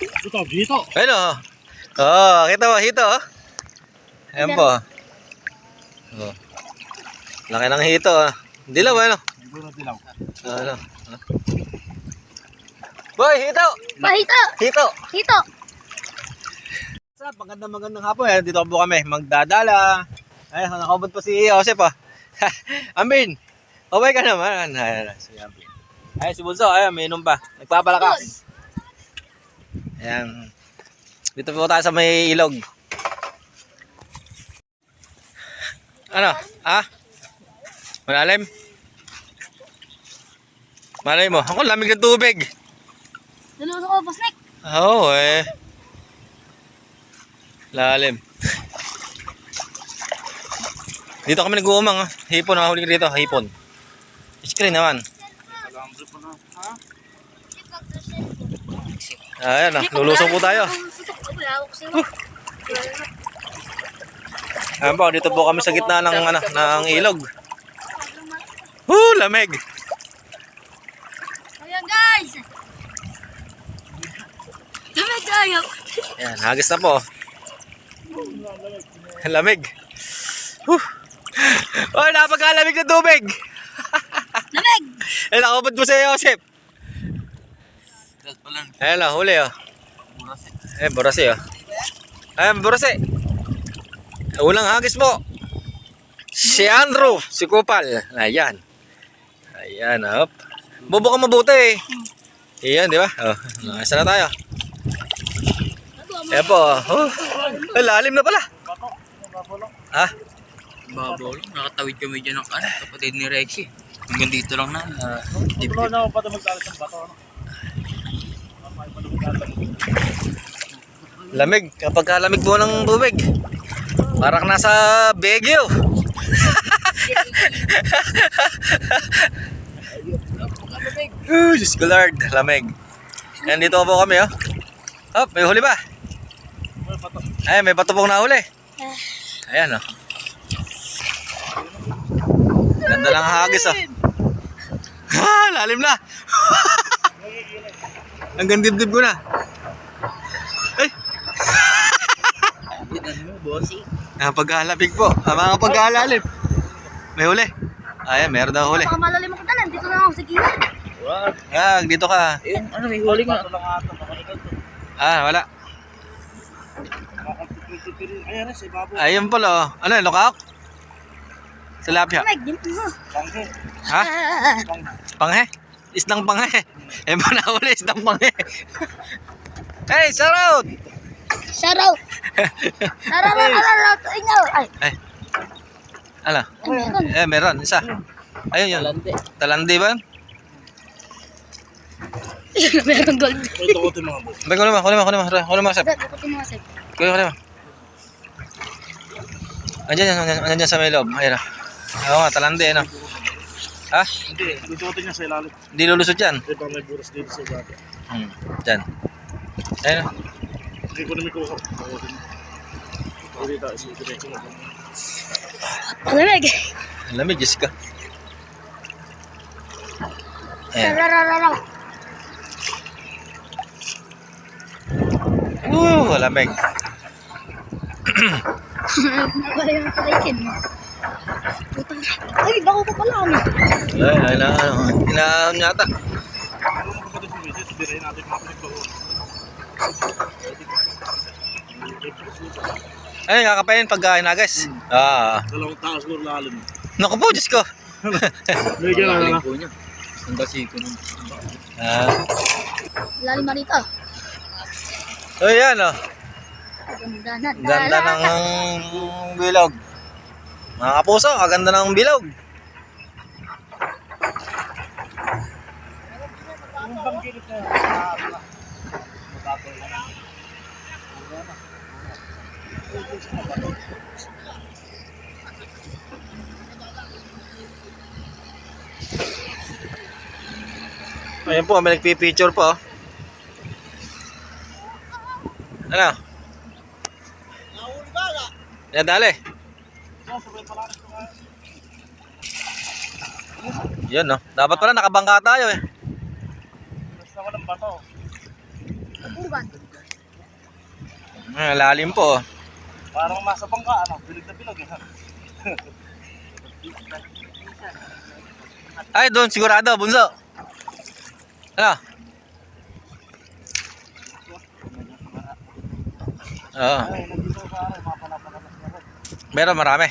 Dito, dito. Ayun o. Oh, kita mo, hito oh. Ayan po. Oh. Laki ng hito ah. Dilaw ano? Dilaw. Ano? Ah. Boy, hito! Bahito! Hito! Hito! Sa magandang magandang hapon. Ayan, dito po kami magdadala. Ay, nakabot pa si Joseph ah. Amin. Okay ka naman. Ayan, si Amin. Ay, si Bunso, ayan, may inom pa. Nagpapalakas. Ayan. Dito po tayo sa may ilog. Ano? Ha? Malalim? Malalim mo. Ako, lamig ng tubig. Luluso ko, Pasnik! Oo, eh. Lalim. Dito kami nag-uumang. ah. Hipon ang huli dito. Hipon. Screen naman. Alambre pa na. Ha? Ayan ah. Lulusong po tayo. Ayan po. Dito po kami sa gitna ng, ano, ng ilog. Woo! Lamig. Ayan guys! Dami tayo! Ayan. Hagis na po. Lamig. Woo! Oh, napagkalamig ng tubig. Lamig! Eh, nakabot mo si Joseph. Ayan lang, huli oh. Eh, borase oh. Ayan, borase. Ulang hagis mo. Si Andrew, si Kupal. Ayan. Ayan, hop. Bobo ka mabuti eh. Ayan, di ba? Oh, nakasa na tayo. Ayan po. Oh. Ay, lalim na pala. Ha? Babaw lang, nakatawid kami dyan ng ano, kapatid ni Rexy. Hanggang dito lang na. Ah. Pulo na ako pa magkalat ng bato. Ano? Lamig. Kapag kalamig po ng tubig. Parang nasa Baguio. Uh, Diyos ko Lord, lamig. Yan dito po kami oh. Oh, may huli ba? Ay, may bato pong nahuli. Ayan oh. Ganda ng hagis oh. Ha, lalim na. Hanggang dibdib ko na. Ay, Ano? Ah, pagkahalapig po. Ah, mga pagkahalalim. May huli. Ayan, meron daw huli. Baka malalim ako tanan, dito na ako sa gilid. Ah, dito ka. Ayun, ano, may huli nga. Lang. Makalikan to. Ah, wala. Ayun pala. oh. Ano, yun, lookout? Tilapia. Ha? Panghe. Panghe? Isdang panghe. Eh, ba nahuli? Isdang panghe. hey, sarot! Shoutout! Narararararot! Ay! Ay, meron. Eh, meron. Isa. Ayun yun. Talante. Talandi ba? meron gold. Ito ko ito mga boss. Bay, kunin mo, kunin mo, kunin mo. Kunin mo. Dad, ikutin mo, Sep. Kunin mo, kunin mo. Andiyan, andiyan, andiyan, sa may loob. Ayun ah. Oo nga, talandi, ano. Ha? Hindi, ko niya sa ilalim. Hindi lulusot yan. Ito pa may buras dito sa ibabaw. Hmm. Diyan. Ayun. ah. Hindi ko na may kuha. Hindi tayo. Diretso na. Lamig. Lamig, ka. Ayan. Nararararaw. Woo, lamig. Wala yung palikin mo. Putang. Ay, bako ko pala kami. Ay, ay, na, ano, inaahon yata. Ano mo pagkatid sa visit? Dirahin natin mga pinagbaon. Ay, kakapain pag hinagas. Ah. Dalawang taas ko lalim. Naku po, Diyos ko. May gano'n na. Ang basiko nun. Ah. Lalim na rito. So, yan, oh. Ganda na. Ganda ng bilog. Mga kapuso, kaganda ng bilog. Ayan po, may nagpipicture po. Ano? Yan, dali. Yan, no? Dapat pala nakabangka tayo eh. Basta walang bato. Ah, lalim po. oh. Parang nasa bangka, ano? Bilig na bilag, eh. Ay, doon, sigurado, bunso. Ano? Oo. Ay, nandito ka, mapalapalabas na rin. Meron marami.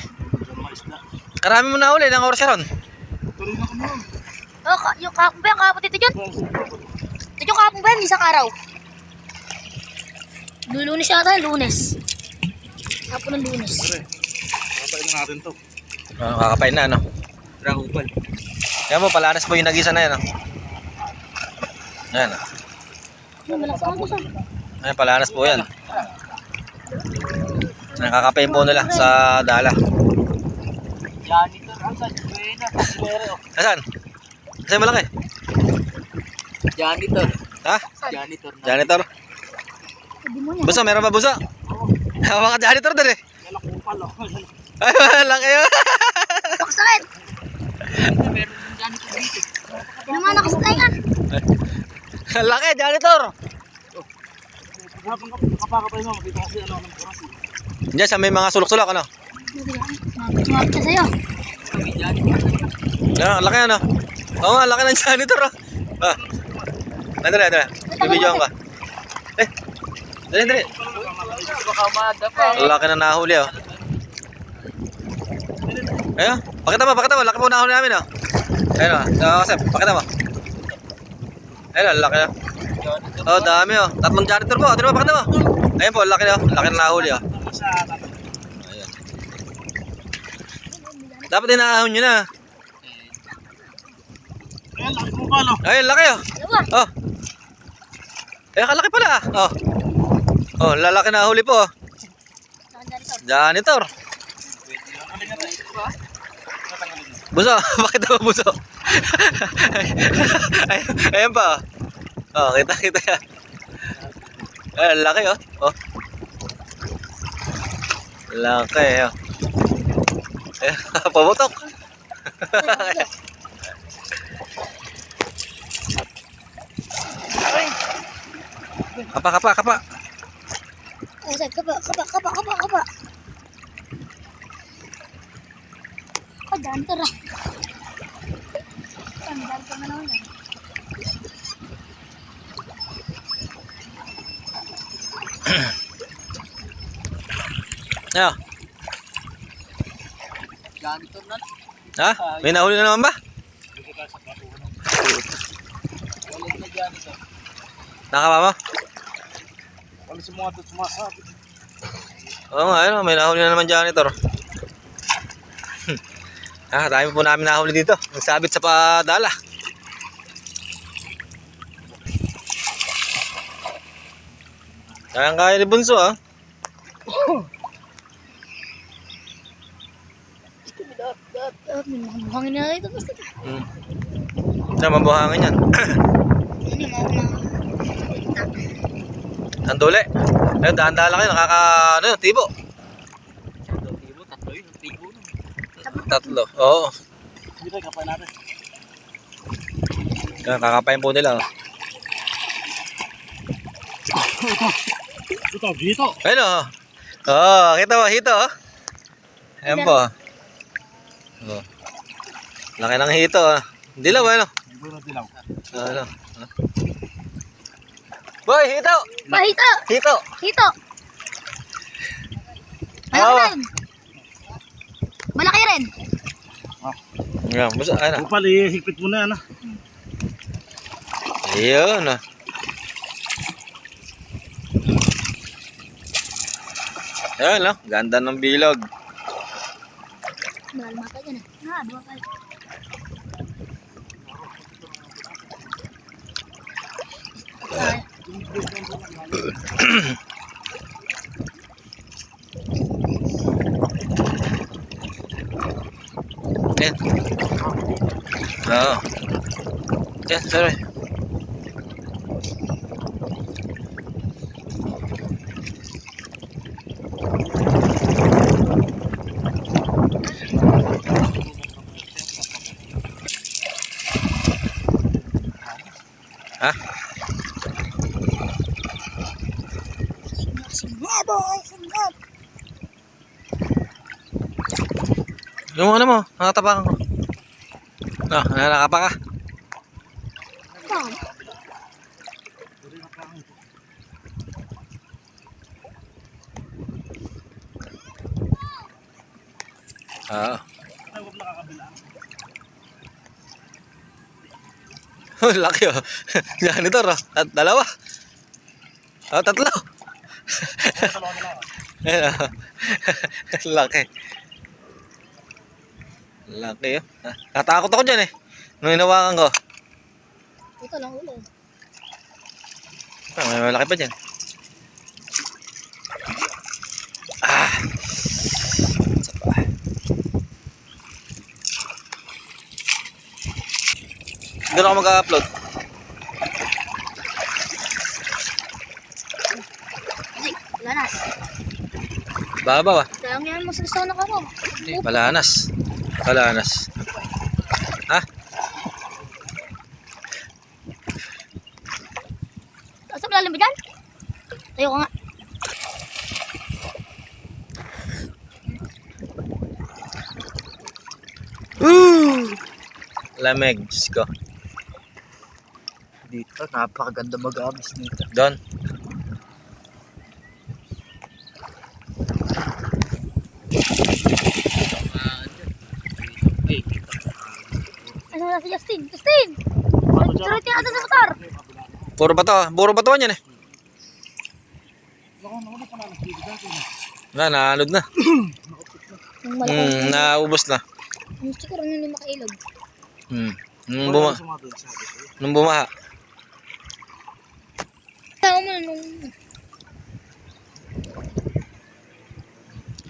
Karami mo na uli, ng oras ka ron. Tuloy na kami yun. Oh, ka, yung kahapon ba yung kahapon dito dyan? Ito yung kahapon ba yung isang araw? Lulunes yata, lunes. Hapon ng lunes. Pre, kapain na natin to. Oh, kakapain na, ano? Rahupal. Yan mo, palanas po yung nagisa na yan, oh. Yan, oh. Ano. Ayan, palanas po yan. Nakakapain po nila sa dala. Janitor, asan? Asan? Kasi malaki. Janitor. Ha? Janitor na. Janitor? Buso, meron ba buso? Hawa ka janitor doon eh. Yan ang kupal, oh. Ay, malaki yun. Pakasakit! Meron yung janitor dito. Ano nga nakasakay ah? Laki, janitor. Kapakapay mo, makita kasi ano ng eh. Diyan sa may mga sulok-sulok, ano? Mabit-mabit na sa'yo. Ang laki ano. Oo nga, ang laki ng janitor oh. Ah. Ano na, na. Ibidyoan ka. Eh, dali, dali. Baka. Ang laki na nahuli oh. Ayun, pakita mo, pakita mo. Laki po nahuli namin oh. Ayun oh, uh, Kasep, pakita mo. Ayun oh, laki oh. Oh, dami oh. Tatlong janitor po. Tignan mo, pakita mo. Ayun po, laki oh. Laki na nahuli oh. Sa Ayun. Dapat inahon nyo na. Ayan, laki kupal, oh. Ayun, laki oh. Oh. Eh, kalaki pala. ah. Oh. Oh, lalaki na huli po. oh. Janitor. Buso, bakit ba buso? Ay, ayan pa. Oh, oh kita kita yan. Ay, ang laki oh. Oh. Laki oh. Eh, pamutok. kapa, kapa, kapa. Ay, sir, kapa, kapa, kapa, kapa, kapa. Oh, danter ah. Sandal ka na naman yan. Ano? Janitor na. Ha? May nahuli na naman ba? Ulit na janitor. Nakapa mo? Wala si mga sumasabit. Oo nga, ayun, may nahuli na naman janitor. ah, dami po namin nahuli dito. Nagsabit sa padala. Kayang kaya ni Bunso ah. Dap, dap. May mga buhangin na dito. Basta ka. Hmm. Sa mabuhangin yan. Ano yung mga mga... Ang duli. Ayun, dahan-dahan lang kayo. Nakaka, ano, tibo. Tibo, tatlo yun. Tibo. Tatlo. Oo. Hindi tayo kapain natin. Kakapain po nila. oh. Ito, dito. Ayun oh. Oo, kita mo, hito oh. Ayan po. Oh. Laki ng hito ah. Dilaw ano? Hindi na dilaw. Ano? Ah. Boy, hito! Ba, hito! Hito! Hito! Malaki Awa. rin. Malaki rin. Yan, basta, ano? Kupal, ihigpit mo na yan, ah. Ayun ah. Ayan oh, ganda ng bilog. Mahal Ha, dua. Ay, Yan. Oo. Yan, sorry. Yung ano mo, nakatapakan ko. Ah, nakakapa ka. Huwag nakakabila. Laki oh. Janitor oh. At dalawa. Oh, tatlo. Ayan, oh. Laki. Laki oh. Ah, Natakot ako dyan eh. Nung hinawakan ko. Ito lang ulo. Ah, may malaki pa dyan. Ah. Isa pa. Doon ako mag-upload. Lanas. Babaw ah. Kaya ngayon mo sa sauna ka mo. Palanas. Palanas. Ha? Asa ba dyan? Tayo ka nga. Lamig. Diyos ko. Dito, napakaganda mag-abis dito. Doon. Ay, Ano na si Justin? Justin! Ka natin sa motor. Puro bato. Puro batuan yan eh. Na, naanod na. Hmm, naubos na. Siguro nung lima kailog. Hmm. Nung, buma nung bumaha. Tama mo na nung...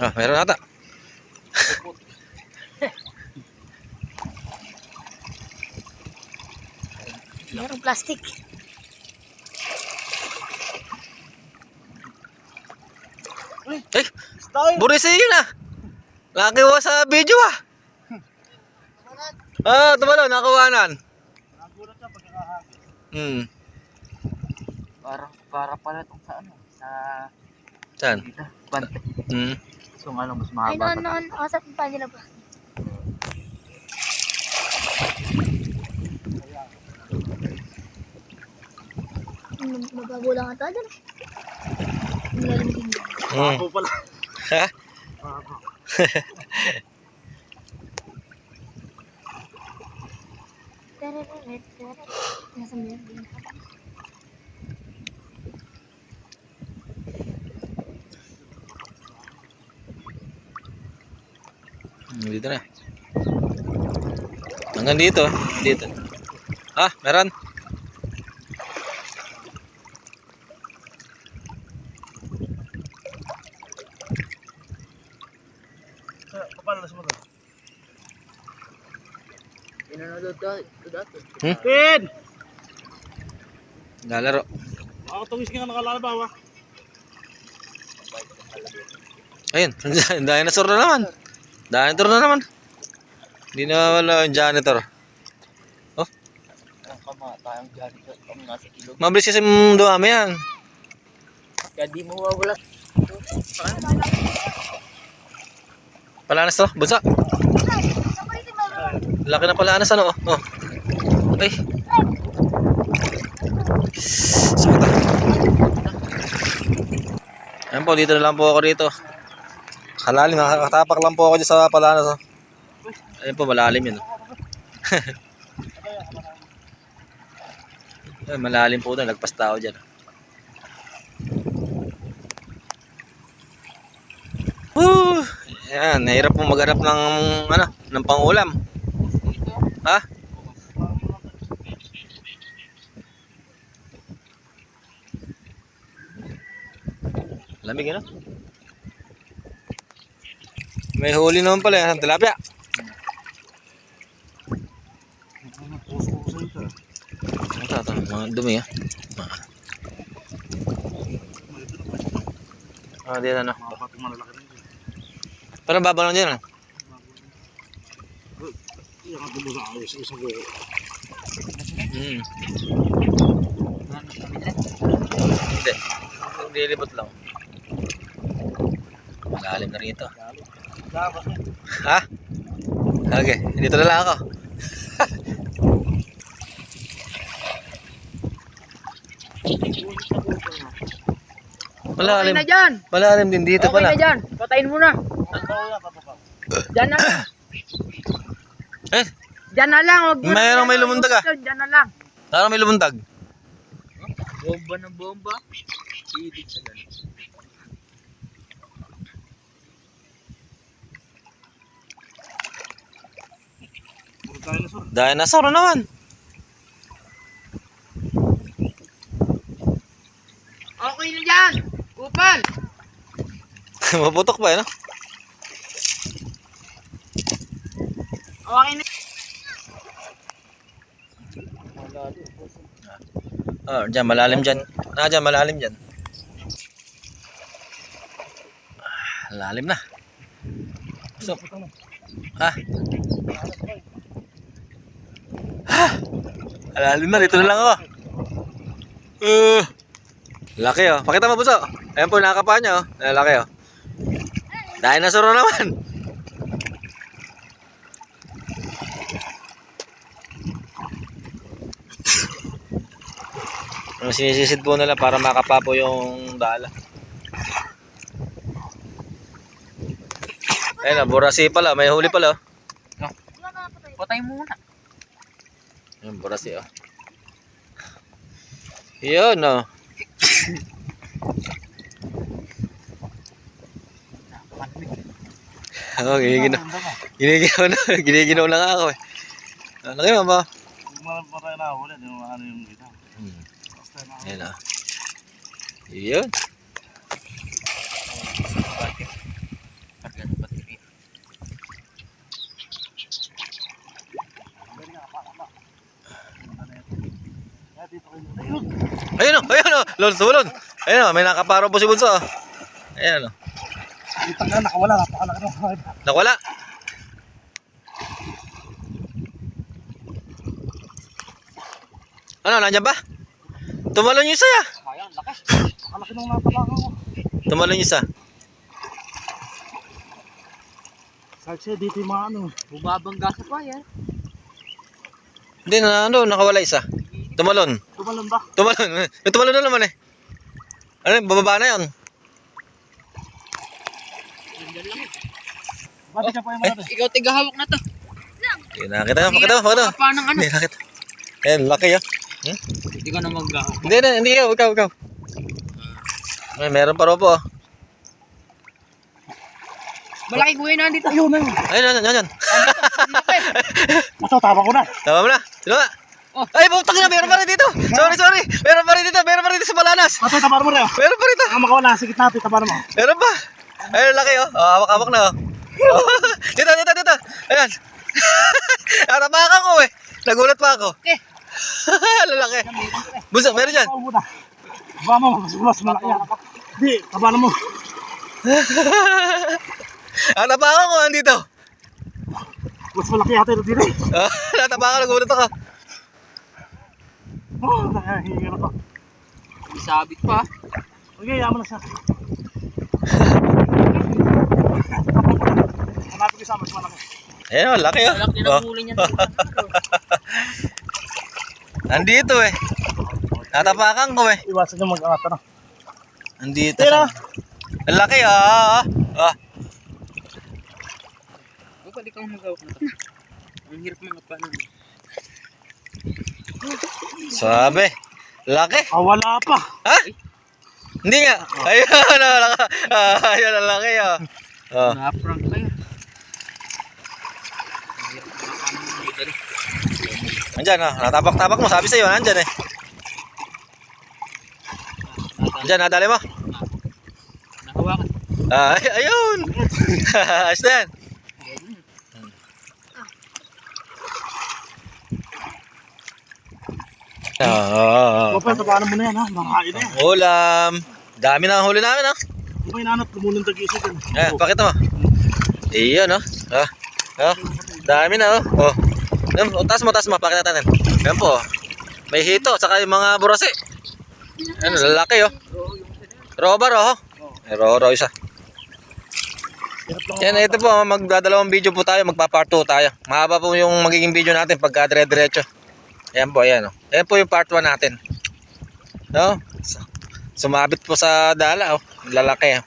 Ah, meron ata. Merong plastic. Eh, Style! buris yun ah. Laki wa sa video ah. Ah, tumalo, nakawanan. Hmm. parang, para pala itong sa ano, sa Saan? bante. Hmm. So nga lang, mas Ay, mahaba noon, pa. noon. Asap pa nila ba? Mabago lang ata dyan. Ang lalim din dyan. Hmm. Ako pala. Ha? Ako. Tereret, tereret. Nasa meron din. Dito na. Hanggang dito. Dito. Ah, meron. Kaya, Papalas mo doon. Pinanood ito dati. Pin! Lalaro. Ako tungis ka nakalalabaw ah. Ayun, dinosaur na naman. Dinosaur na naman. Hindi na wala yung janitor. Ilog. Mabilis kasi dumami yan. Kaya di mo mawala. Palanas to, bunsa. Laki na palanas ano. Oh. oh. Ay. Sakit ah. Ayan po, dito na lang po ako dito. Kalalim, nakatapak lang po ako dyan sa palanas. Oh. Ayan po, malalim yun. oh. Ay, malalim po doon, nagpas tao dyan. Woo! Yan, nahirap po maghanap ng ano, ng pangulam. Ha? Lamig ano? May huli naman pala yan, tilapia. Puso-puso ito. Ito, mga dumi ah. Ah, ano. Malalaki rin dyan. Parang babalong dyan ah. Yung ang dulo sa ayos. Isang ko. Mm. Hindi. Nililibot lang. Lalim na rito. Ha? Okay, dito na lang ako. Malalim. na dyan. Malalim din dito Okay pala. na dyan. Patayin mo na. Dyan na. Eh, Dyan na lang. Huwag na Mayroong may lumundag ah. Dyan na lang. parang may lumundag. Bomba na bomba. Ibig sa ganun. Dinosaur na naman. Okay na dyan. Kupal. Maputok pa, eh, Okay na. Oh, dyan, malalim dyan. Ah, dyan, malalim dyan. Ah, Lalim na. So, ah. Ah, lalim na. Dito na lang ako. Uh, laki oh. Pakita mo buso. Ayan po, nakakapa niya oh. Ayan, laki oh. Dinosaur na naman. Ang sinisisid po nila para makapapo yung dala. Ayun na, burasi pala. May huli pala. oh. Patayin mo muna. Yung burasi oh. Yun oh. Oh, giniginaw. Giniginaw na. Giniginaw na nga ako eh. Laki mo ba? Matay na huli, di mo ano yung ito. Hmm. Ayun ah. Yun. Ayun oh. Ayun oh. Lord, tulon. Ayun oh. May nakaparo po si Bunso. Ayun oh. Kita nga, nakawala, napakalaki na. Nakwala. Ano, nandiyan ba? Tumalon yung isa ya. Ayan, lakas. Napakalaki nung napakalaki ko. Tumalon yung isa. Saksi, dito yung mga ano. Bumabangga sa payan. Hindi na ano, nakawala isa. Tumalon. Tumalon ba? Tumalon. May tumalon na naman eh. Ano, bababa na yun. Bakit ka pa yung mga ito? Ikaw tigahawak na to. Nakita mo, pakita mo, pakita mo. Pa ng ano. Nakita. Ayan, laki ah. Hmm? Hindi ka na maghahawak. Hindi na, hindi ikaw, ikaw, ikaw. Ay, meron pa rin po. oh. Malaki kuya na dito. Ayun na yun. Ayun, ayun, ayun, ayun. Mato, tama ko na. Tama mo na. Sino na? Oh. Ay, putang na, meron pa rin dito. Sorry, sorry. Meron pa rin dito, meron pa rin dito sa Balanas. Mato, tama mo na yun. Meron pa rin dito. Ang makawala, sikit natin, tama mo. Meron pa. Ayun, laki oh. Oh, hawak-hawak na oh. Oh, dito, dito, dito. Ayan. Natapakan ko eh. Nagulat pa ako. Okay. Lalaki. Bunso, meron dyan. Baba mo, mas mas malaki yan. Di, taba mo. Natapakan ko, andito. Mas malaki yata ito dito. Ah, Natapakan, nagulat ako. Oh, nakahinga na to. Isabit pa. Okay, yaman na siya. Hanapin ko isa, mas malaki. Ayun, oh, laki oh. Malaki Oh. na huli niya. Nandito eh. Natapakan ko eh. Iwasan niyo mag-angat na. Nandito. Tira. Ang laki ah. Ah. Huwag pwede kang maghawak na. Ang hirap mga pa nun. Sabi. Laki. Ah, wala pa. Ha? Hindi nga. Ayun. Ah, ayun, ang laki ah. Oh. Na-prank kayo. Ang hirap mga pa nun. May dali. Andyan ah. Natapak-tapak mo. Sabi sa'yo, nandyan eh. Andyan, nadali mo. Nahawakan. Ah, ay, ayun. Ayos na yan. Ah, Wapay, tabanan mo na yan ha. Makain na yan. ulam. Dami na ang huli namin ah. Di ba inanap, lumundag isa dyan. Eh, pakita mo. Iyon, oh. Ah. Ah. Dami na, oh. Oh. Yan, oh, taas mo, taas mo. Pakita natin. Yan po. May hito, saka yung mga burasi. Ano, lalaki, oh. Robar, oh. Eh, roro isa. Yan, ito po, oh, magdadalawang video po tayo, magpa-part 2 tayo. Mahaba po yung magiging video natin pagka dire-diretso. Ayan po, ayan. Oh. Ayan po yung part 1 natin. No? Sumabit po sa dala, oh. Lalaki, oh.